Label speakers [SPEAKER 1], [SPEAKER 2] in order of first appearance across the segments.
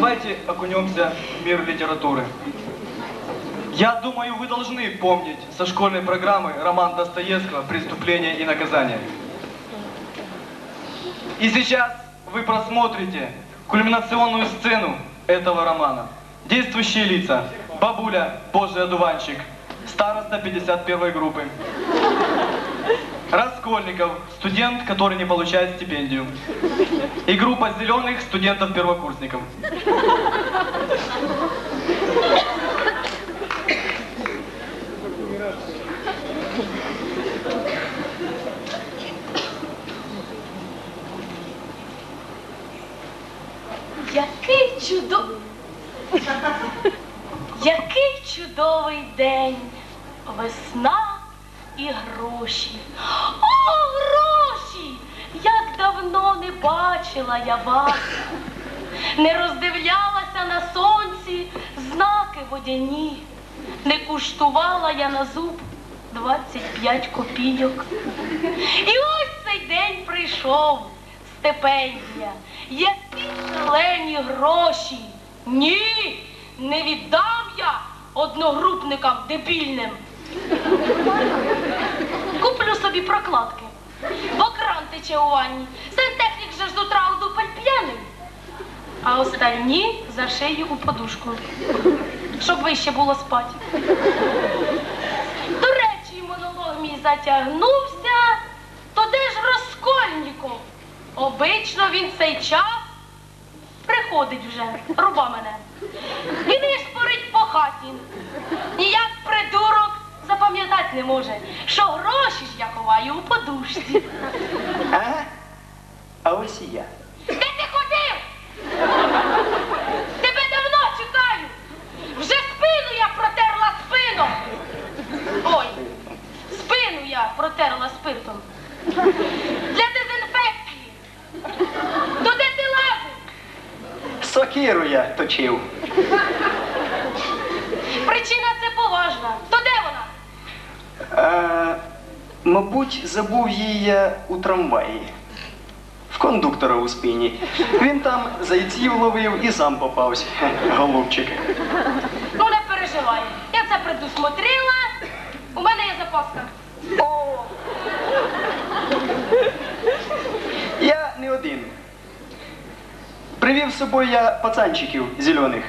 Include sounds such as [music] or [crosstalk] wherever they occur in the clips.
[SPEAKER 1] Давайте окунемся в мир литературы. Я думаю, вы должны помнить со школьной программы роман Достоевского «Преступление и наказание». И сейчас вы просмотрите кульминационную сцену этого романа. Действующие лица. Бабуля, Божий одуванчик, староста 51 группы. Раскольников, студент, который не получает стипендию. И группа зеленых студентов-первокурсников.
[SPEAKER 2] Який чудо... Який чудовий день. Весна і гроші. О, гроші! Як давно не бачила я вас. Не роздивлялася на сонці знаки водяні. Не куштувала я на зуб 25 копійок. І ось цей день прийшов. Стипендія. Які шалені гроші. Ні, не віддам я одногрупникам дебільним. Прокладки. Бо кран тече у ванні. Сантехнік же ж з утра у дупель п'яний. А остальні за шию у подушку. Щоб вище було спати. До речі, монолог мій затягнувся. То де ж Розкольніков? Обично він цей час приходить вже, руба мене. І шпорить по хаті. Ніяк придурок запам'ятати не може, що гроші я ховаю у подушці.
[SPEAKER 3] Ага. [laughs] А ось і я.
[SPEAKER 2] Де ти ходив? Тебе давно чекаю. Вже спину я протерла спину. Ой, спину я протерла спиртом. Для дезінфекції. То де ти лазив?
[SPEAKER 3] Сокиру я точив.
[SPEAKER 2] Причина це поважна. То де вона?
[SPEAKER 3] А, мабуть, забув її я у трамваї. В кондуктора у спині. Він там зайців ловив і сам попався. Голубчик.
[SPEAKER 2] Ну не переживай. Я це предусмотрела. У мене є запаска.
[SPEAKER 3] О! Я не один. Привів з собою я пацанчиків зелених,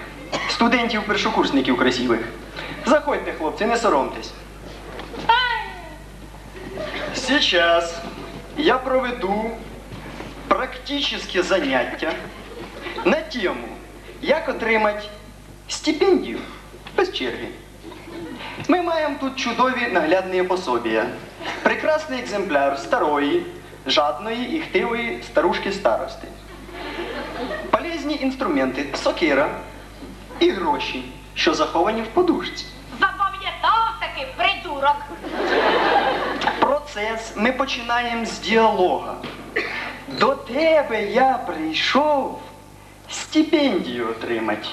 [SPEAKER 3] студентів-першокурсників красивих. Заходьте, хлопці, не соромтесь. Сейчас я проведу практические заняття на тему, як отримати стипендію без черги. Ми маємо тут чудові наглядні пособія. Прекрасний екземпляр старої, жадної і хтивої старушки старости. Полезні інструменти сокира і гроші, що заховані в подушці.
[SPEAKER 2] Запам'ятав таки придурок.
[SPEAKER 3] Процес ми починаємо з діалога. До тебе я прийшов стипендію отримати.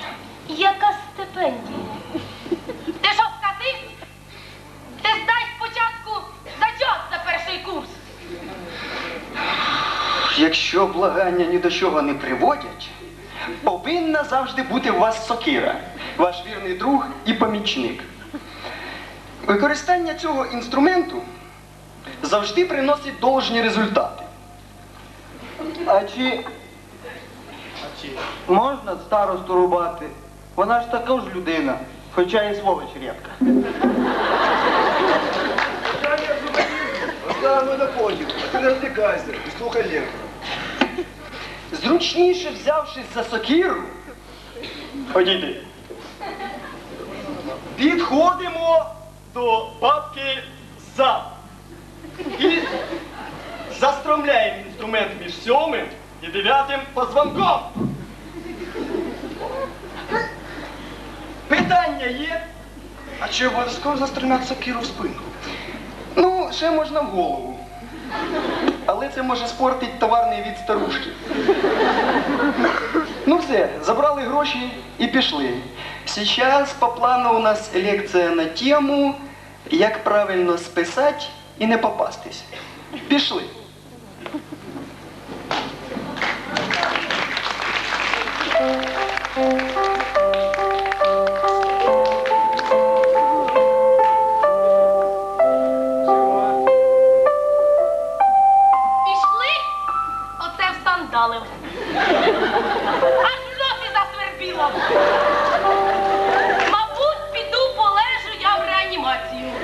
[SPEAKER 2] Яка стипендія? Ти що сказив? Ти здай спочатку зачет за перший курс.
[SPEAKER 3] Якщо благання ні до чого не приводять, повинна завжди бути у вас сокира, ваш вірний друг і помічник. Використання цього інструменту завжди приносить должні результати.
[SPEAKER 4] А чи можна старосту рубати? Вона ж така ж людина, хоча і сволоч рідка.
[SPEAKER 5] Оставь на потім, ти не розлікайся, слухай Ленку.
[SPEAKER 3] Зручніше взявшись за сокиру, ходіти. Підходимо до бабки за. І застромляємо інструмент між сьомим і дев'ятим позвонком. Питання є?
[SPEAKER 5] А чи обов'язково застрімати сокиру в спину?
[SPEAKER 3] Ну, ще можна в голову. Але це може спортити товарний від старушки. Ну все, забрали гроші і пішли. Сейчас по плану у нас лекція на тему, як правильно списати і не попастись. Пішли.
[SPEAKER 2] Пішли оце встандалив. Аж ноги засвербіло. Мабуть, піду полежу я в реанімацію.